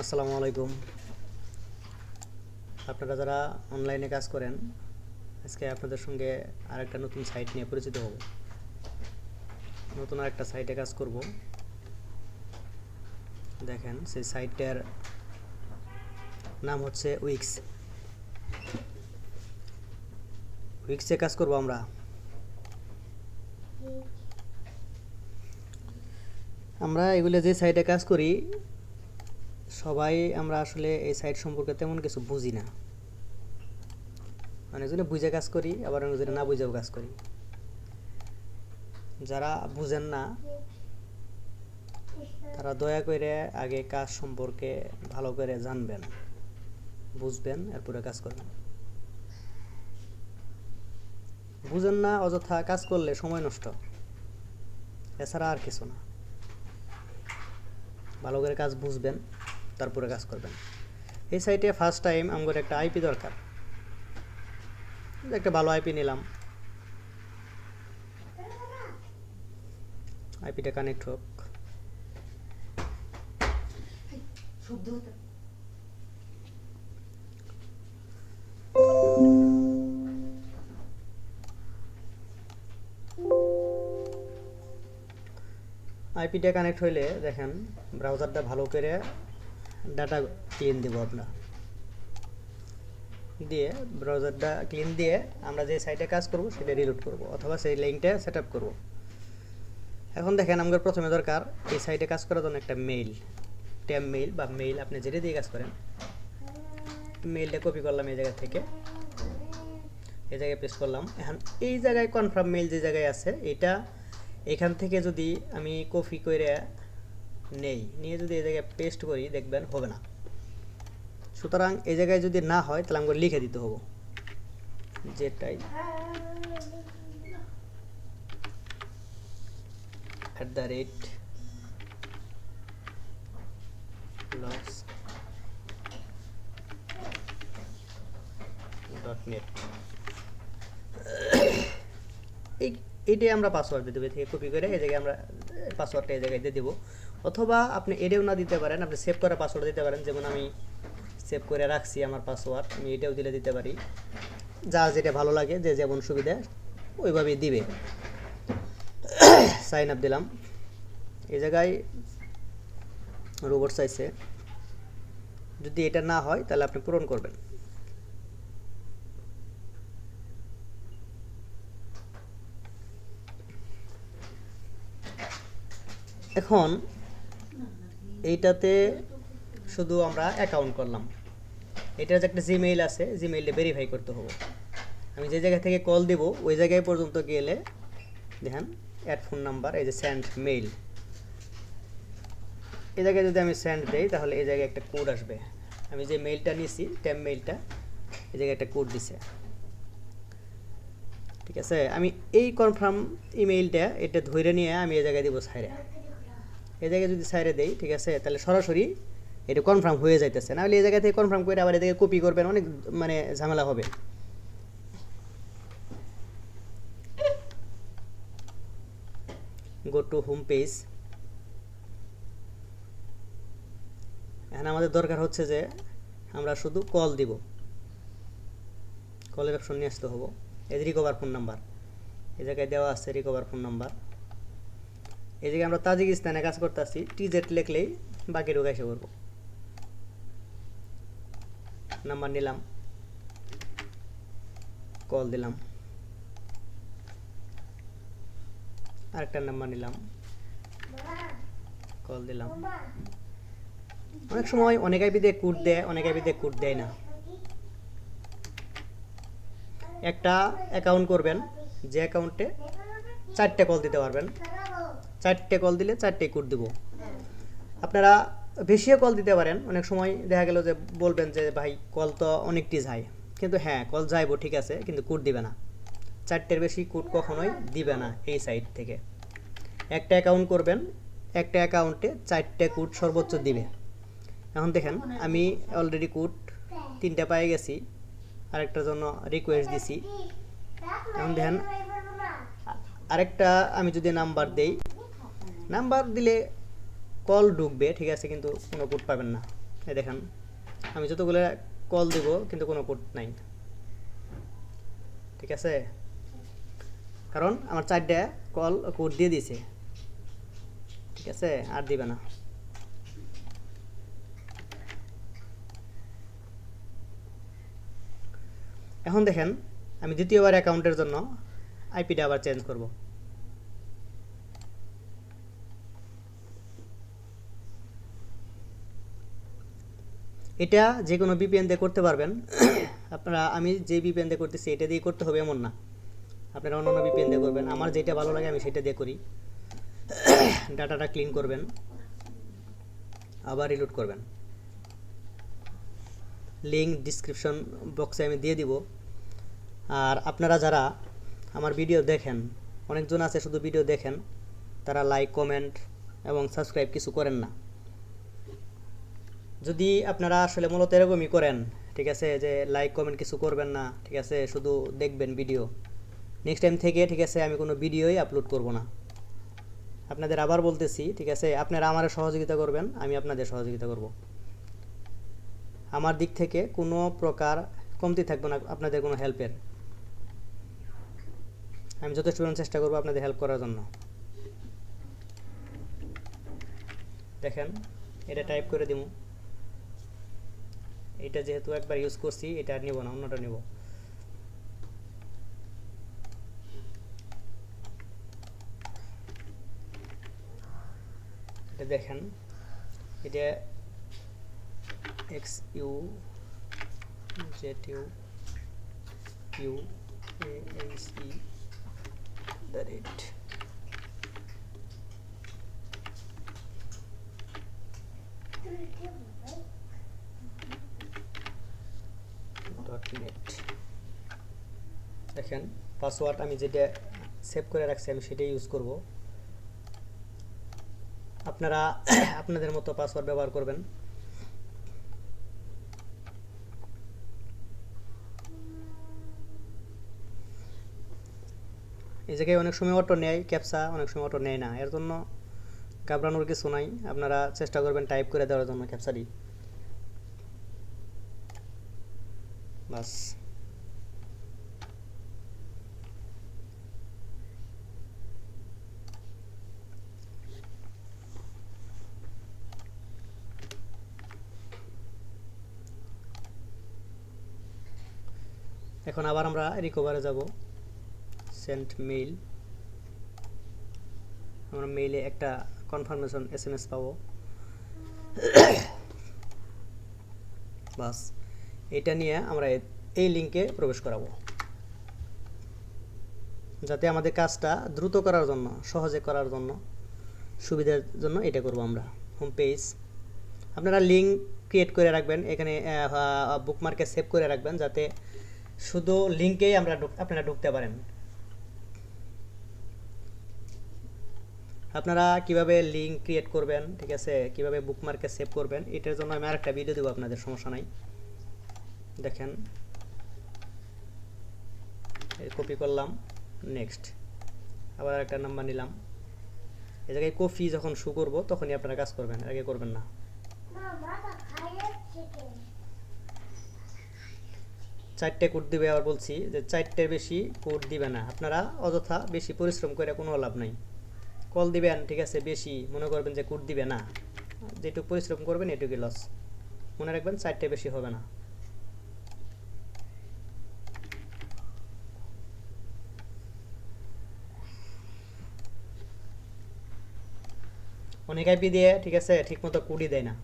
আসসালামু আলাইকুম। আপনারা যারা অনলাইনে কাজ করেন, আজকে আপনাদের সঙ্গে আরেকটা নতুন সাইট নিয়ে পরিচিত হব। নতুন আরেকটা সাইটে কাজ করব। দেখেন, সেই সাইটটার নাম হচ্ছে উইক্স। উইক্সে কাজ করব আমরা। আমরা এগুলো যে সাইটে কাজ করি সবাই আমরা আসলে এই সাইট সম্পর্কে তেমন কিছু বুঝি না। অনেকজনে বুঝে কাজ করি, আবার অনেকজনে না বুঝেও কাজ করি। যারা বুঝেন না, তারা দয়া করে আগে কাজ সম্পর্কে ভালো করে জানবেন, বুঝবেন, এরপরে কাজ করবেন। বুঝেন না, অযথা কাজ করলে সময় নষ্ট। এছাড়া আর কিছু না। ভালো করে কাজ বুঝবেন। তারপরে কাজ করবেন। এই সাইটে ফার্স্ট টাইম আমার একটা আইপি দরকার। একটা ভালো আইপি নিলাম। আইপিটা কানেক্ট হোক। আইপিটা কানেক্ট হইলে দেখেন ব্রাউজারটা ভালো করে ডাটা ক্লিন দেবো আপনার। দিয়ে ব্রাউজারটা ক্লিন দিয়ে আমরা যে সাইটে কাজ করব, সেটা রিলোড করব, অথবা সেই লিঙ্কটা সেট আপ করব। এখন দেখেন, আমাদের প্রথমে দরকার এই সাইটে কাজ করার জন্য একটা মেইল ট্যাম মেইল বা মেইল আপনি যেটা দিয়ে কাজ করেন মেইলটা কপি করলাম এই জায়গা থেকে। এই জায়গায় পেস্ট করলাম। এখন এই জায়গায় কনফার্ম মেইল যে জায়গায় আছে, এটা এখান থেকে যদি আমি কপি করে নেই। নিয়ে যদি এই জায়গায় পেস্ট করি, দেখবেন হবে না। সুতরাং এই জায়গায় যদি না হয়, তাহলে আমাকে লিখে দিতে হব। যেটাই। At the rate loss dot net এই এইটাই আমরা পাসওয়ার্ড দিয়ে দেবো থেকে কপি করে এই জায়গায় আমরা পাসওয়ার্ডটা এই জায়গায় দিয়ে দেবো। অথবা আপনি এটাও না দিতে পারেন, আপনি সেভ করা পাসওয়ার্ড দিতে পারেন, যেমন আমি সেভ করে রাখছি আমার পাসওয়ার্ড আমি এটাও দিলে দিতে পারি। যার যেটা ভালো লাগে, যে যেমন সুবিধা, ওইভাবেই দিবে। সাইন আপ দিলাম। এই জায়গায় রোবট চাইছে। যদি এটা না হয়, তাহলে আপনি পূরণ করবেন। এখন এইটাতে শুধু আমরা অ্যাকাউন্ট করলাম। এটার যে একটা জিমেইল আছে জিমেইলটা ভেরিফাই করতে হবে। আমি যে জায়গা থেকে কল দেব, ওই জায়গায় পর্যন্ত গেলে দেখেন অ্যাড ফোন নাম্বার এই যে স্যান্ড মেইল এই জায়গায় যদি আমি সেন্ড দেই, তাহলে এই জায়গায় একটা কোড আসবে। আমি যে মেইলটা নিয়েছি ট্যাম মেইলটা এই জায়গায় একটা কোড দিছে। ঠিক আছে? আমি এই কনফার্ম ইমেইলটা এটা ধরে নিয়ে আমি এই জায়গায় দিব সাইরে। এই জায়গায় যদি সাইরে দেই, ঠিক আছে, তাহলে সরাসরি এটা কনফার্ম হয়ে যাইতেছে। নাহলে এই জায়গা থেকে কনফার্ম করে আবার এদিকে কপি করবেন, অনেক মানে ঝামেলা হবে। গো টু হোম পেজ এখন আমাদের দরকার হচ্ছে যে আমরা শুধু কল দিব। কলের অপশন নিয়ে আসতে হব। এই রিকভার ফোন নাম্বার এই জায়গায় দেওয়া আছে রিকভার ফোন নাম্বার এই জায়গায় আমরা তাজিকিস্তানে কাজ করতেছি টিজেট লিখলেই বাকি ঢুকে এসে করব নাম্বার নিলাম। কল দিলাম। আরেকটা নাম্বার নিলাম। কল দিলাম। অনেক সময় অনেক আইপিতে কোড দেয়, অনেক আইপিতে কোড দেয় না। একটা অ্যাকাউন্ট করবেন, যে অ্যাকাউন্টে চারটে কল দিতে পারবেন। চারটে কল দিলে চারটে কোড দেবো। আপনারা বেশিও কল দিতে পারেন। অনেক সময় দেখা গেল যে বলবেন যে, ভাই কল তো অনেকটি যায়। কিন্তু হ্যাঁ কল যাইবো, ঠিক আছে, কিন্তু কোড দিবে না। চারটের বেশি কোড কখনোই দিবে না এই সাইট থেকে। একটা অ্যাকাউন্ট করবেন, একটা অ্যাকাউন্টে চারটে কোড সর্বোচ্চ দিবে। এখন দেখেন, আমি অলরেডি কোড তিনটা পেয়ে গেছি, আরেকটার জন্য রিকোয়েস্ট দিছি। এখন দেখেন আরেকটা আমি যদি নাম্বার দেই নাম্বার দিলে কল ঢুকবে, ঠিক আছে, কিন্তু কোনো কোড পাবেন না। এই দেখেন, আমি যতগুলো কল দিব, কিন্তু কোনো কোড নাই। ঠিক আছে? কারণ আমার চারটে কল কোড দিয়ে দিয়েছে। ঠিক আছে? আর দিবে না। এখন দেখেন, আমি দ্বিতীয়বার অ্যাকাউন্টের জন্য আইপিটা আবার চেঞ্জ করব। এটা যে কোনো বিপিএন দিয়ে করতে পারবেন। আপনারা, আমি যে বিপিএন দিয়ে করতেছি, এটা দিয়ে করতে হবে এমন না। আপনারা অন্য অন্য বিপিএন দিয়ে করবেন। আমার যেটা ভালো লাগে, আমি সেটা দিয়ে করি। ডাটাটা ক্লিন করবেন। আবার রিলোড করবেন। লিঙ্ক ডিসক্রিপশন বক্সে আমি দিয়ে দিব। আর আপনারা যারা আমার ভিডিও দেখেন, অনেকজন আছে শুধু ভিডিও দেখেন, তারা লাইক, কমেন্ট এবং সাবস্ক্রাইব কিছু করেন না। যদি আপনারা আসলে মূলত এরকমই করেন, ঠিক আছে, যে লাইক কমেন্ট কিছু করবেন না, ঠিক আছে, শুধু দেখবেন ভিডিও নেক্সট টাইম থেকে, ঠিক আছে, আমি কোনো ভিডিওই আপলোড করব না। আপনাদের আবার বলতেছি, ঠিক আছে, আপনারা আমার সহযোগিতা করবেন, আমি আপনাদের সহযোগিতা করব। আমার দিক থেকে কোনো প্রকার কমতি থাকবে না আপনাদের কোনো হেল্পের আমি যথেষ্ট চেষ্টা করব আপনাদের হেল্প করার জন্য। দেখেন, এটা টাইপ করে দিব এটা যেহেতু একবার ইউজ করছি, এটা আর নিব না, অন্যটা নিব। এটা দেখেন, এটা X U Z U U A H E rate dot net দেখেন পাসওয়ার্ড আমি যেটা সেভ করে রাখছি, আমি সেটাই ইউজ করব। আপনারা আপনাদের মতো পাসওয়ার্ড ব্যবহার করবেন। এই জায়গায় অনেক সময় অটো নেয় ক্যাপসা অনেক সময় অটো নেয় না। এর জন্য ঘাবড়ানোর কিছু নাই। আপনারা চেষ্টা করবেন টাইপ করে দেওয়ার জন্য ক্যাপসাটি বাস এখন আবার আমরা রিকভারে যাব। সেন্ট মেইল আমরা মেইলে একটা কনফার্মেশন এস এম এস পাবো। বাস। এটা নিয়ে আমরা এই লিঙ্কে প্রবেশ করাবো। যাতে আমাদের কাজটা দ্রুত করার জন্য, সহজে করার জন্য, সুবিধার জন্য এটা করব আমরা। হোম পেজ আপনারা লিঙ্ক ক্রিয়েট করে রাখবেন। এখানে বুকমার্কে সেভ করে রাখবেন যাতে শুধু লিঙ্কেই আমরা আপনারা ঢুকতে পারেন। আপনারা কীভাবে লিঙ্ক ক্রিয়েট করবেন, ঠিক আছে? কীভাবে বুকমার্কে সেভ করবেন, এটার জন্য আমি আরেকটা ভিডিও দেবো আপনাদের, সমস্যা নাই। দেখেন। কপি করলাম নেক্সট আবার একটা নাম্বার নিলাম। এই জায়গায় কপি যখন শু করব, তখনই আপনারা কাজ করবেন আগে করবেন না। চারটে কোড দিবে আবার বলছি যে চারটের বেশি কোড দিবে না। আপনারা অযথা বেশি পরিশ্রম করে কোনো লাভ নাই। কল দিবেন, ঠিক আছে, বেশি। মনে করবেন যে কোড দিবে না। যেটুকু পরিশ্রম করবেন, এটুকুই লস মনে রাখবেন, চারটে বেশি হবে না। অনেক আইপি দিয়ে, ঠিক আছে, ঠিকমতো কুডি দেয় না।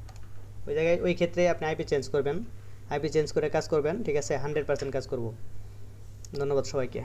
ওই জায়গায়, ওই ক্ষেত্রে আপনি আইপি চেঞ্জ করবেন। আইপি চেঞ্জ করে কাজ করবেন, ঠিক আছে, হান্ড্রেড পার্সেন্ট কাজ করব। ধন্যবাদ সবাইকে।